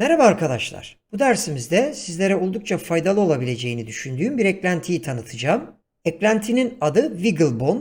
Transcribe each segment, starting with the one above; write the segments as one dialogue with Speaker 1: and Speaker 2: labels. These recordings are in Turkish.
Speaker 1: Merhaba arkadaşlar. Bu dersimizde sizlere oldukça faydalı olabileceğini düşündüğüm bir eklentiyi tanıtacağım. Eklentinin adı Wigglebone.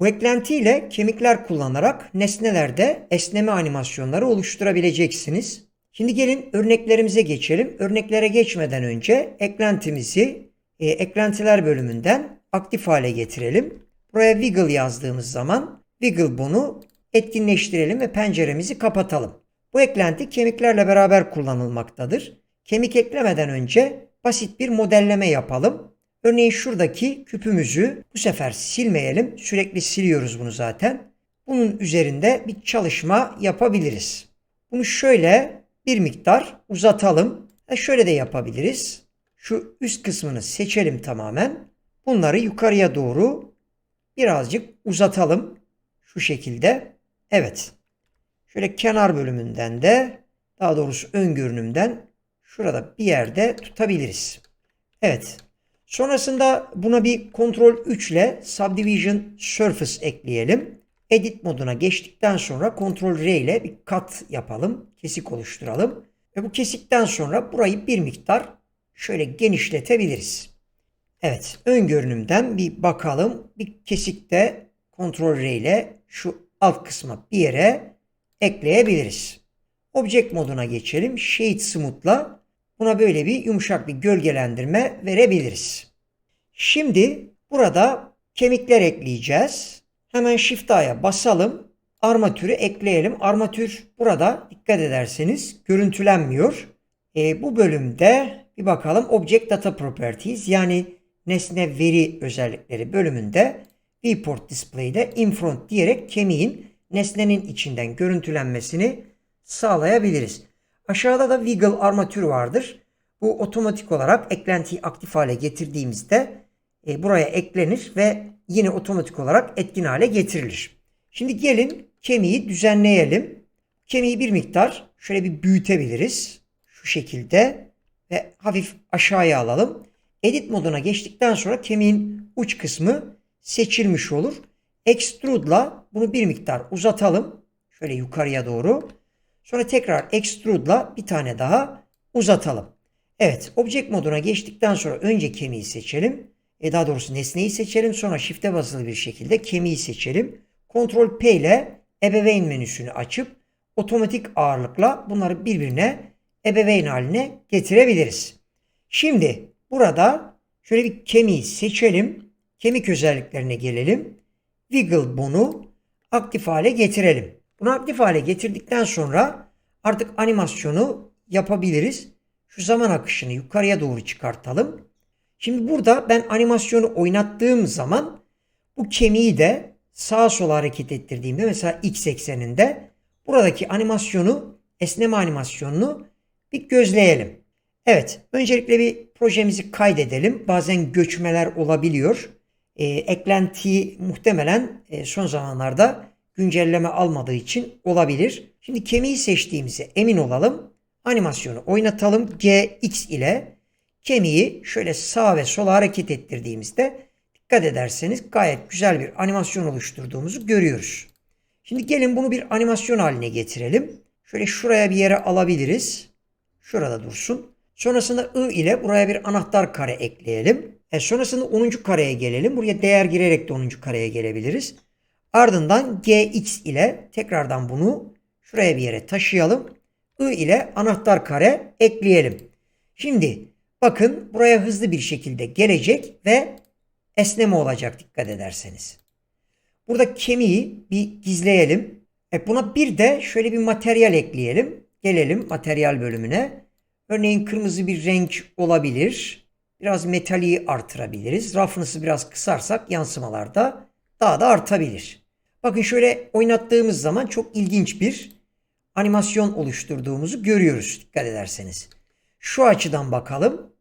Speaker 1: Bu eklenti ile kemikler kullanarak nesnelerde esneme animasyonları oluşturabileceksiniz. Şimdi gelin örneklerimize geçelim. Örneklere geçmeden önce eklentimizi e, eklentiler bölümünden aktif hale getirelim. Buraya wiggle yazdığımız zaman Wigglebone'u etkinleştirelim ve penceremizi kapatalım. Bu eklenti kemiklerle beraber kullanılmaktadır. Kemik eklemeden önce basit bir modelleme yapalım. Örneğin şuradaki küpümüzü bu sefer silmeyelim. Sürekli siliyoruz bunu zaten. Bunun üzerinde bir çalışma yapabiliriz. Bunu şöyle bir miktar uzatalım. Ha şöyle de yapabiliriz. Şu üst kısmını seçelim tamamen. Bunları yukarıya doğru birazcık uzatalım. Şu şekilde. Evet. Şöyle kenar bölümünden de daha doğrusu ön görünümden şurada bir yerde tutabiliriz. Evet. Sonrasında buna bir Ctrl 3 ile Subdivision Surface ekleyelim. Edit moduna geçtikten sonra Ctrl R ile bir kat yapalım. Kesik oluşturalım. Ve bu kesikten sonra burayı bir miktar şöyle genişletebiliriz. Evet. Ön görünümden bir bakalım. Bir kesikte Ctrl R ile şu alt kısma bir yere ekleyebiliriz. Object moduna geçelim. Shade Smooth'la buna böyle bir yumuşak bir gölgelendirme verebiliriz. Şimdi burada kemikler ekleyeceğiz. Hemen Shift A'ya basalım. Armatürü ekleyelim. Armatür burada dikkat ederseniz görüntülenmiyor. E, bu bölümde bir bakalım Object Data Properties yani nesne veri özellikleri bölümünde Viewport Display'de in front diyerek kemiğin nesnenin içinden görüntülenmesini sağlayabiliriz. Aşağıda da wiggle armatürü vardır. Bu otomatik olarak eklentiyi aktif hale getirdiğimizde e, buraya eklenir ve yine otomatik olarak etkin hale getirilir. Şimdi gelin kemiği düzenleyelim. Kemiği bir miktar şöyle bir büyütebiliriz. Şu şekilde ve hafif aşağıya alalım. Edit moduna geçtikten sonra kemiğin uç kısmı seçilmiş olur. Extrude'la bunu bir miktar uzatalım. Şöyle yukarıya doğru. Sonra tekrar Extrude'la bir tane daha uzatalım. Evet, Object moduna geçtikten sonra önce kemiği seçelim. E daha doğrusu nesneyi seçelim. Sonra Shift'e basılı bir şekilde kemiği seçelim. Ctrl P ile ebeveyn menüsünü açıp otomatik ağırlıkla bunları birbirine ebeveyn haline getirebiliriz. Şimdi burada şöyle bir kemiği seçelim. Kemik özelliklerine gelelim. Wiggle bunu aktif hale getirelim. Bunu aktif hale getirdikten sonra artık animasyonu yapabiliriz. Şu zaman akışını yukarıya doğru çıkartalım. Şimdi burada ben animasyonu oynattığım zaman bu kemiği de sağa sola hareket ettirdiğimde mesela x ekseninde buradaki animasyonu esneme animasyonunu bir gözleyelim. Evet öncelikle bir projemizi kaydedelim. Bazen göçmeler olabiliyor e, eklentiyi muhtemelen e, son zamanlarda güncelleme almadığı için olabilir. Şimdi kemiği seçtiğimize emin olalım. Animasyonu oynatalım. GX ile kemiği şöyle sağ ve sola hareket ettirdiğimizde dikkat ederseniz gayet güzel bir animasyon oluşturduğumuzu görüyoruz. Şimdi gelin bunu bir animasyon haline getirelim. Şöyle şuraya bir yere alabiliriz. Şurada dursun. Sonrasında I ile buraya bir anahtar kare ekleyelim. E sonrasında 10. kareye gelelim. Buraya değer girerek de 10. kareye gelebiliriz. Ardından gx ile tekrardan bunu şuraya bir yere taşıyalım. I ile anahtar kare ekleyelim. Şimdi bakın buraya hızlı bir şekilde gelecek ve esneme olacak dikkat ederseniz. Burada kemiği bir gizleyelim. E buna bir de şöyle bir materyal ekleyelim. Gelelim materyal bölümüne. Örneğin kırmızı bir renk olabilir. Biraz metaliği artırabiliriz. Roughness'ı biraz kısarsak yansımalarda daha da artabilir. Bakın şöyle oynattığımız zaman çok ilginç bir animasyon oluşturduğumuzu görüyoruz dikkat ederseniz. Şu açıdan bakalım.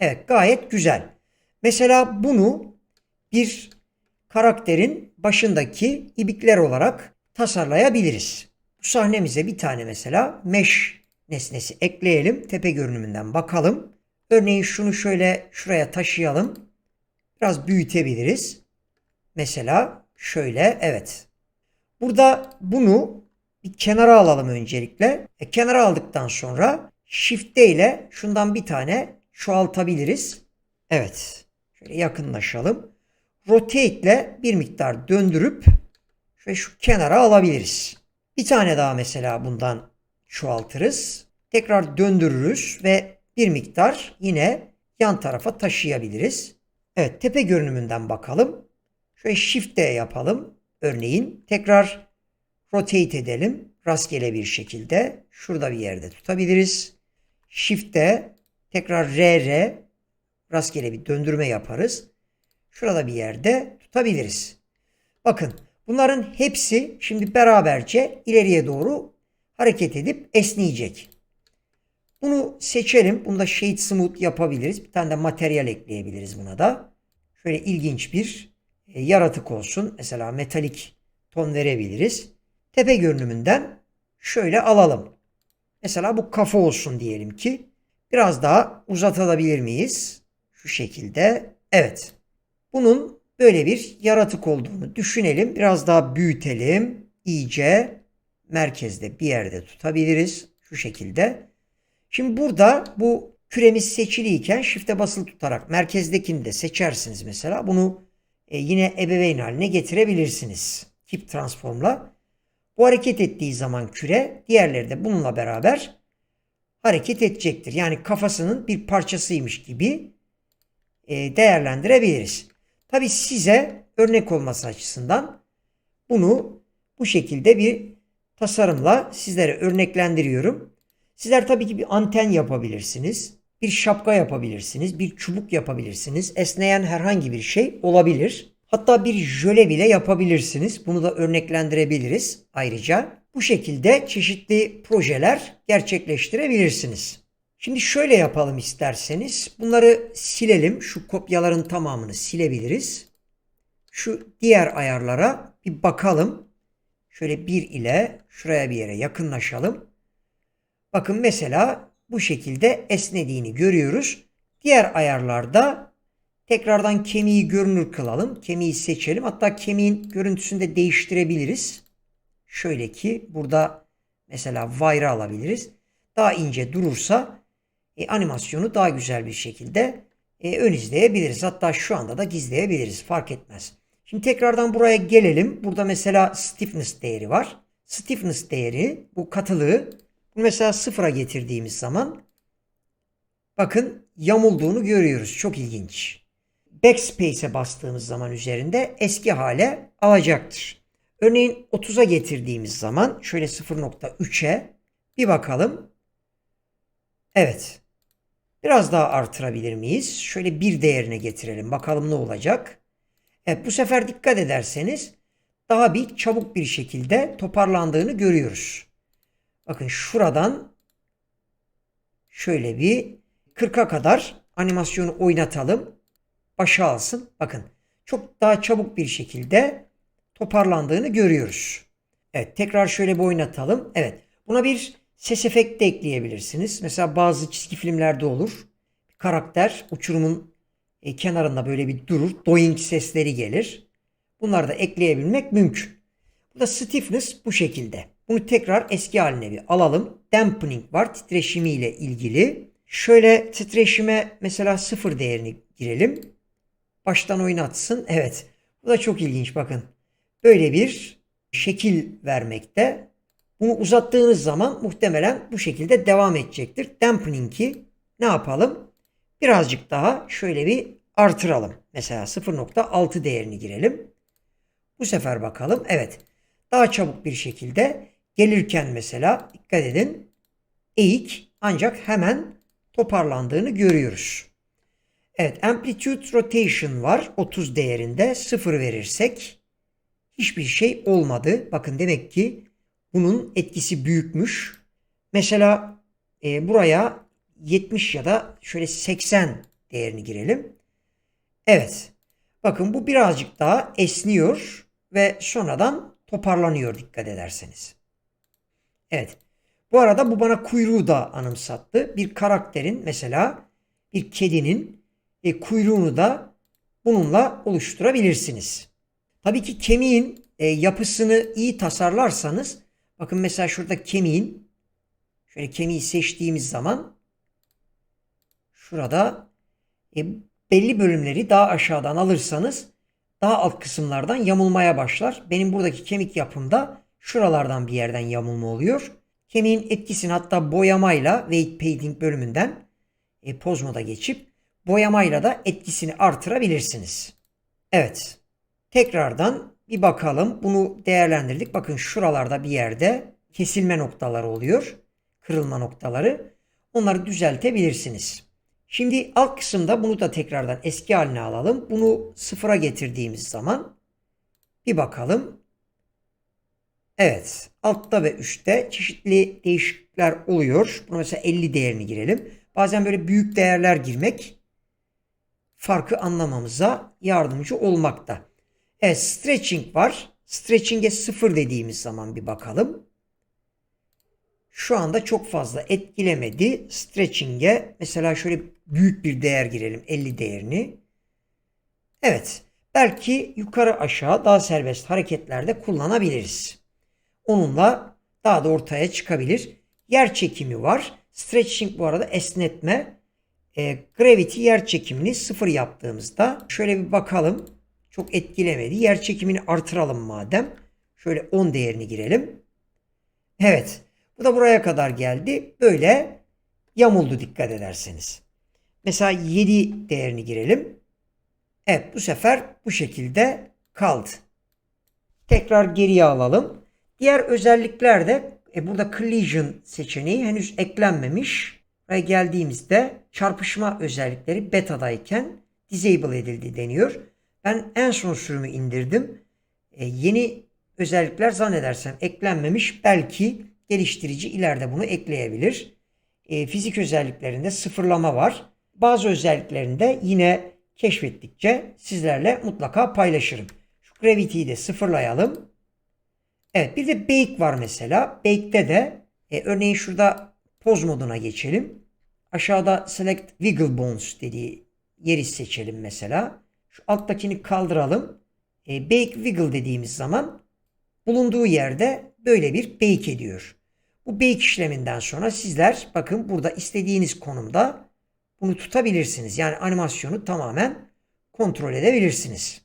Speaker 1: Evet gayet güzel. Mesela bunu bir karakterin başındaki ibikler olarak tasarlayabiliriz. Bu sahnemize bir tane mesela mesh nesnesi ekleyelim. Tepe görünümünden bakalım. Örneğin şunu şöyle şuraya taşıyalım. Biraz büyütebiliriz. Mesela şöyle evet. Burada bunu bir kenara alalım öncelikle. E, kenara aldıktan sonra Shift ile şundan bir tane çoğaltabiliriz. Evet. Şöyle yakınlaşalım. Rotate ile bir miktar döndürüp şöyle şu kenara alabiliriz. Bir tane daha mesela bundan çoğaltırız. Tekrar döndürürüz ve bir miktar yine yan tarafa taşıyabiliriz. Evet tepe görünümünden bakalım. Şöyle Shift D yapalım. Örneğin tekrar rotate edelim. Rastgele bir şekilde. Şurada bir yerde tutabiliriz. Shift D tekrar RR rastgele bir döndürme yaparız. Şurada bir yerde tutabiliriz. Bakın bunların hepsi şimdi beraberce ileriye doğru hareket edip esneyecek. Bunu seçelim. Bunda Shade Smooth yapabiliriz. Bir tane de materyal ekleyebiliriz buna da. Şöyle ilginç bir e, yaratık olsun. Mesela metalik ton verebiliriz. Tepe görünümünden şöyle alalım. Mesela bu kafa olsun diyelim ki. Biraz daha uzatabilir miyiz? Şu şekilde. Evet. Bunun böyle bir yaratık olduğunu düşünelim. Biraz daha büyütelim. İyice merkezde bir yerde tutabiliriz. Şu şekilde. Şimdi burada bu küremiz seçiliyken shift'e basılı tutarak merkezdekini de seçersiniz mesela. Bunu e, yine ebeveyn haline getirebilirsiniz. Keep transform'la. Bu hareket ettiği zaman küre diğerleri de bununla beraber hareket edecektir. Yani kafasının bir parçasıymış gibi e, değerlendirebiliriz. Tabi size örnek olması açısından bunu bu şekilde bir tasarımla sizlere örneklendiriyorum. Sizler tabii ki bir anten yapabilirsiniz. Bir şapka yapabilirsiniz. Bir çubuk yapabilirsiniz. Esneyen herhangi bir şey olabilir. Hatta bir jöle bile yapabilirsiniz. Bunu da örneklendirebiliriz ayrıca. Bu şekilde çeşitli projeler gerçekleştirebilirsiniz. Şimdi şöyle yapalım isterseniz. Bunları silelim. Şu kopyaların tamamını silebiliriz. Şu diğer ayarlara bir bakalım. Şöyle bir ile şuraya bir yere yakınlaşalım. Bakın mesela bu şekilde esnediğini görüyoruz. Diğer ayarlarda tekrardan kemiği görünür kılalım. Kemiği seçelim. Hatta kemiğin görüntüsünü de değiştirebiliriz. Şöyle ki burada mesela wire'ı alabiliriz. Daha ince durursa e, animasyonu daha güzel bir şekilde e, ön izleyebiliriz. Hatta şu anda da gizleyebiliriz. Fark etmez. Şimdi tekrardan buraya gelelim. Burada mesela stiffness değeri var. Stiffness değeri bu katılığı bunu mesela sıfıra getirdiğimiz zaman bakın yamulduğunu görüyoruz. Çok ilginç. Backspace'e bastığımız zaman üzerinde eski hale alacaktır. Örneğin 30'a getirdiğimiz zaman şöyle 0.3'e bir bakalım. Evet. Biraz daha artırabilir miyiz? Şöyle bir değerine getirelim. Bakalım ne olacak. Evet bu sefer dikkat ederseniz daha bir çabuk bir şekilde toparlandığını görüyoruz. Bakın şuradan şöyle bir 40'a kadar animasyonu oynatalım. Başa alsın. Bakın çok daha çabuk bir şekilde toparlandığını görüyoruz. Evet tekrar şöyle bir oynatalım. Evet buna bir ses efekti ekleyebilirsiniz. Mesela bazı çizgi filmlerde olur. Karakter uçurumun e, kenarında böyle bir durur. Doing sesleri gelir. Bunları da ekleyebilmek mümkün. Bu da stiffness bu şekilde. Bunu tekrar eski haline bir alalım. Dampening var titreşimi ile ilgili. Şöyle titreşime mesela sıfır değerini girelim. Baştan oynatsın. Evet. Bu da çok ilginç bakın. Böyle bir şekil vermekte. Bunu uzattığınız zaman muhtemelen bu şekilde devam edecektir. Dampening'i ne yapalım? Birazcık daha şöyle bir artıralım. Mesela 0.6 değerini girelim. Bu sefer bakalım. Evet. Daha çabuk bir şekilde gelirken mesela dikkat edin eğik ancak hemen toparlandığını görüyoruz. Evet amplitude rotation var 30 değerinde 0 verirsek hiçbir şey olmadı. Bakın demek ki bunun etkisi büyükmüş. Mesela e, buraya 70 ya da şöyle 80 değerini girelim. Evet. Bakın bu birazcık daha esniyor ve sonradan toparlanıyor dikkat ederseniz. Evet. Bu arada bu bana kuyruğu da anımsattı. Bir karakterin mesela bir kedinin e, kuyruğunu da bununla oluşturabilirsiniz. Tabii ki kemiğin e, yapısını iyi tasarlarsanız bakın mesela şurada kemiğin şöyle kemiği seçtiğimiz zaman şurada e, belli bölümleri daha aşağıdan alırsanız daha alt kısımlardan yamulmaya başlar. Benim buradaki kemik yapımda şuralardan bir yerden yamulma oluyor. Kemiğin etkisini hatta boyamayla weight painting bölümünden e, poz geçip boyamayla da etkisini artırabilirsiniz. Evet. Tekrardan bir bakalım. Bunu değerlendirdik. Bakın şuralarda bir yerde kesilme noktaları oluyor. Kırılma noktaları. Onları düzeltebilirsiniz. Şimdi alt kısımda bunu da tekrardan eski haline alalım. Bunu sıfıra getirdiğimiz zaman bir bakalım. Evet. Altta ve üstte çeşitli değişiklikler oluyor. Buna mesela 50 değerini girelim. Bazen böyle büyük değerler girmek farkı anlamamıza yardımcı olmakta. Evet stretching var. Stretching'e sıfır dediğimiz zaman bir bakalım. Şu anda çok fazla etkilemedi. Stretching'e mesela şöyle büyük bir değer girelim. 50 değerini. Evet. Belki yukarı aşağı daha serbest hareketlerde kullanabiliriz. Onunla daha da ortaya çıkabilir. Yer çekimi var. Stretching bu arada esnetme. E, gravity yer çekimini sıfır yaptığımızda şöyle bir bakalım. Çok etkilemedi. Yer çekimini artıralım madem. Şöyle 10 değerini girelim. Evet. Bu da buraya kadar geldi. Böyle yamuldu dikkat ederseniz. Mesela 7 değerini girelim. Evet bu sefer bu şekilde kaldı. Tekrar geriye alalım. Diğer özelliklerde e, burada collision seçeneği henüz eklenmemiş. Buraya geldiğimizde çarpışma özellikleri beta'dayken disable edildi deniyor. Ben en son sürümü indirdim. E, yeni özellikler zannedersem eklenmemiş. Belki geliştirici ileride bunu ekleyebilir. E, fizik özelliklerinde sıfırlama var. Bazı özelliklerinde yine keşfettikçe sizlerle mutlaka paylaşırım. Şu gravity'yi de sıfırlayalım. Evet bir de bake var mesela. Bake'de de e, örneğin şurada poz moduna geçelim. Aşağıda select wiggle bones dediği yeri seçelim mesela. Şu alttakini kaldıralım. E, bake wiggle dediğimiz zaman bulunduğu yerde böyle bir bake ediyor. Bu bake işleminden sonra sizler bakın burada istediğiniz konumda bunu tutabilirsiniz. Yani animasyonu tamamen kontrol edebilirsiniz.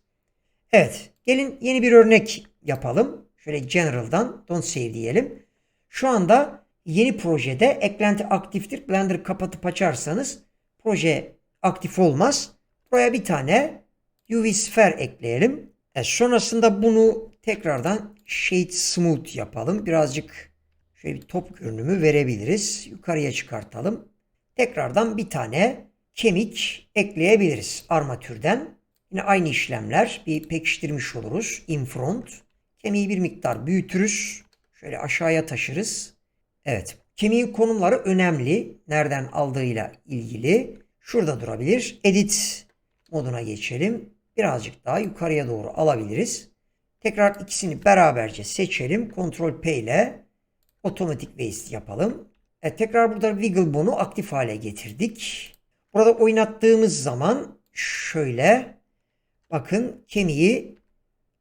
Speaker 1: Evet gelin yeni bir örnek yapalım. Şöyle General'dan Don't Save diyelim. Şu anda yeni projede eklenti aktiftir. Blender'ı kapatıp açarsanız proje aktif olmaz. Buraya bir tane UV Sphere ekleyelim. E sonrasında bunu tekrardan Shade Smooth yapalım. Birazcık şöyle bir top görünümü verebiliriz. Yukarıya çıkartalım. Tekrardan bir tane kemik ekleyebiliriz armatürden. Yine aynı işlemler bir pekiştirmiş oluruz. In front. Kemiği bir miktar büyütürüz. Şöyle aşağıya taşırız. Evet. Kemiğin konumları önemli. Nereden aldığıyla ilgili. Şurada durabilir. Edit moduna geçelim. Birazcık daha yukarıya doğru alabiliriz. Tekrar ikisini beraberce seçelim. Ctrl P ile otomatik waste yapalım. Evet, tekrar burada wiggle bone'u aktif hale getirdik. Burada oynattığımız zaman şöyle bakın kemiği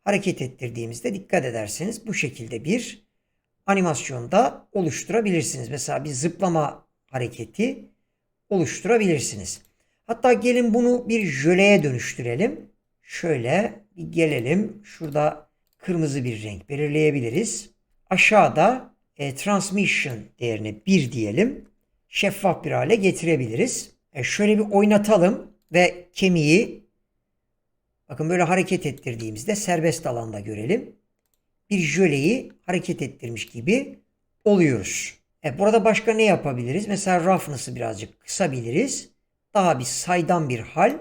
Speaker 1: hareket ettirdiğimizde dikkat ederseniz bu şekilde bir animasyonda oluşturabilirsiniz. Mesela bir zıplama hareketi oluşturabilirsiniz. Hatta gelin bunu bir jöleye dönüştürelim. Şöyle bir gelelim. Şurada kırmızı bir renk belirleyebiliriz. Aşağıda e, transmission değerini 1 diyelim. Şeffaf bir hale getirebiliriz. E, şöyle bir oynatalım ve kemiği bakın böyle hareket ettirdiğimizde serbest alanda görelim. Bir jöleyi hareket ettirmiş gibi oluyoruz. E, burada başka ne yapabiliriz? Mesela roughness'ı birazcık kısabiliriz. Daha bir saydam bir hal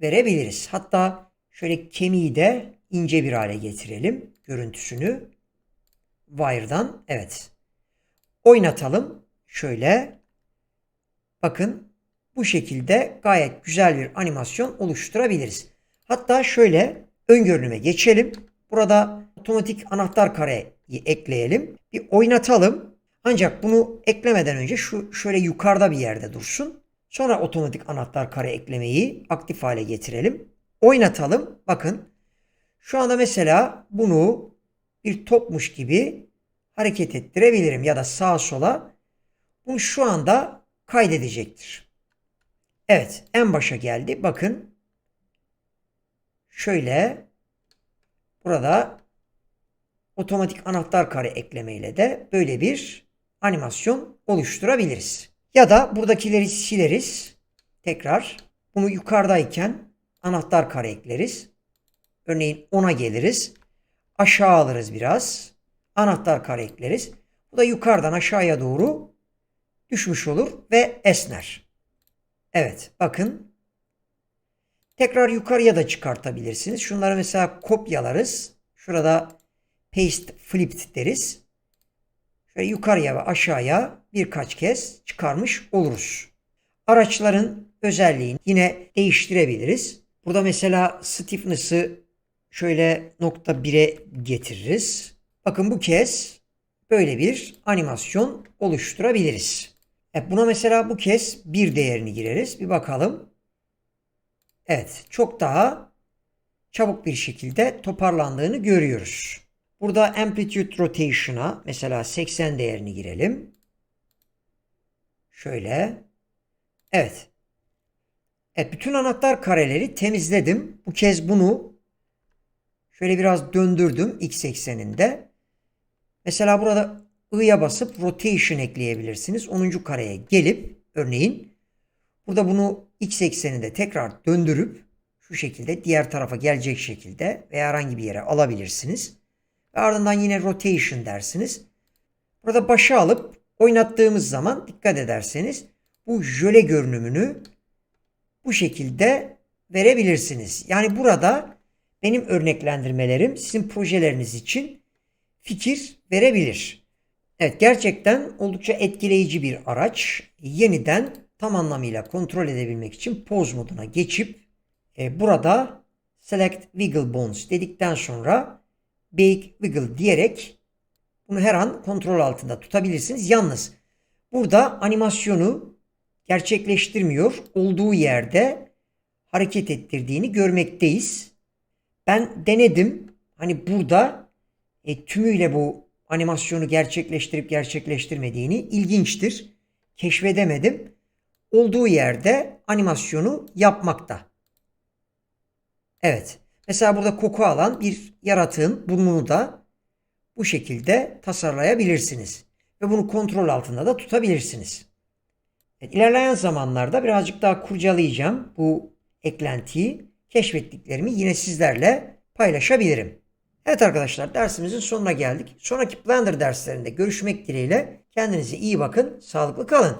Speaker 1: verebiliriz. Hatta şöyle kemiği de ince bir hale getirelim. Görüntüsünü. Wire'dan. Evet. Oynatalım. Şöyle. Bakın bu şekilde gayet güzel bir animasyon oluşturabiliriz. Hatta şöyle ön görünüme geçelim. Burada otomatik anahtar kareyi ekleyelim. Bir oynatalım. Ancak bunu eklemeden önce şu şöyle yukarıda bir yerde dursun. Sonra otomatik anahtar kare eklemeyi aktif hale getirelim. Oynatalım. Bakın. Şu anda mesela bunu bir topmuş gibi hareket ettirebilirim ya da sağa sola bunu şu anda kaydedecektir. Evet, en başa geldi. Bakın. Şöyle burada otomatik anahtar kare eklemeyle de böyle bir animasyon oluşturabiliriz. Ya da buradakileri sileriz. Tekrar bunu yukarıdayken anahtar kare ekleriz. Örneğin 10'a geliriz. Aşağı alırız biraz. Anahtar kare ekleriz. Bu da yukarıdan aşağıya doğru düşmüş olur ve esner. Evet bakın. Tekrar yukarıya da çıkartabilirsiniz. Şunları mesela kopyalarız. Şurada paste flipped deriz. Şöyle yukarıya ve aşağıya birkaç kez çıkarmış oluruz. Araçların özelliğini yine değiştirebiliriz. Burada mesela stiffness'ı şöyle nokta 1'e getiririz. Bakın bu kez böyle bir animasyon oluşturabiliriz. E buna mesela bu kez bir değerini gireriz. Bir bakalım. Evet çok daha çabuk bir şekilde toparlandığını görüyoruz. Burada amplitude rotation'a mesela 80 değerini girelim. Şöyle. Evet. Evet bütün anahtar kareleri temizledim. Bu kez bunu şöyle biraz döndürdüm x ekseninde. Mesela burada i'ya basıp rotation ekleyebilirsiniz. 10. kareye gelip örneğin burada bunu x ekseninde tekrar döndürüp şu şekilde diğer tarafa gelecek şekilde veya herhangi bir yere alabilirsiniz. Ve ardından yine rotation dersiniz. Burada başa alıp oynattığımız zaman dikkat ederseniz bu jöle görünümünü bu şekilde verebilirsiniz. Yani burada benim örneklendirmelerim sizin projeleriniz için fikir verebilir. Evet gerçekten oldukça etkileyici bir araç. Yeniden tam anlamıyla kontrol edebilmek için pause moduna geçip e, burada select wiggle bones dedikten sonra bake wiggle diyerek bunu her an kontrol altında tutabilirsiniz. Yalnız burada animasyonu gerçekleştirmiyor. Olduğu yerde hareket ettirdiğini görmekteyiz. Ben denedim. Hani burada e, tümüyle bu animasyonu gerçekleştirip gerçekleştirmediğini ilginçtir. Keşfedemedim. Olduğu yerde animasyonu yapmakta. Evet. Mesela burada koku alan bir yaratığın burnunu da bu şekilde tasarlayabilirsiniz. Ve bunu kontrol altında da tutabilirsiniz. Evet, ilerleyen zamanlarda birazcık daha kurcalayacağım bu eklentiyi. Keşfettiklerimi yine sizlerle paylaşabilirim. Evet arkadaşlar dersimizin sonuna geldik. Sonraki Blender derslerinde görüşmek dileğiyle. Kendinize iyi bakın, sağlıklı kalın.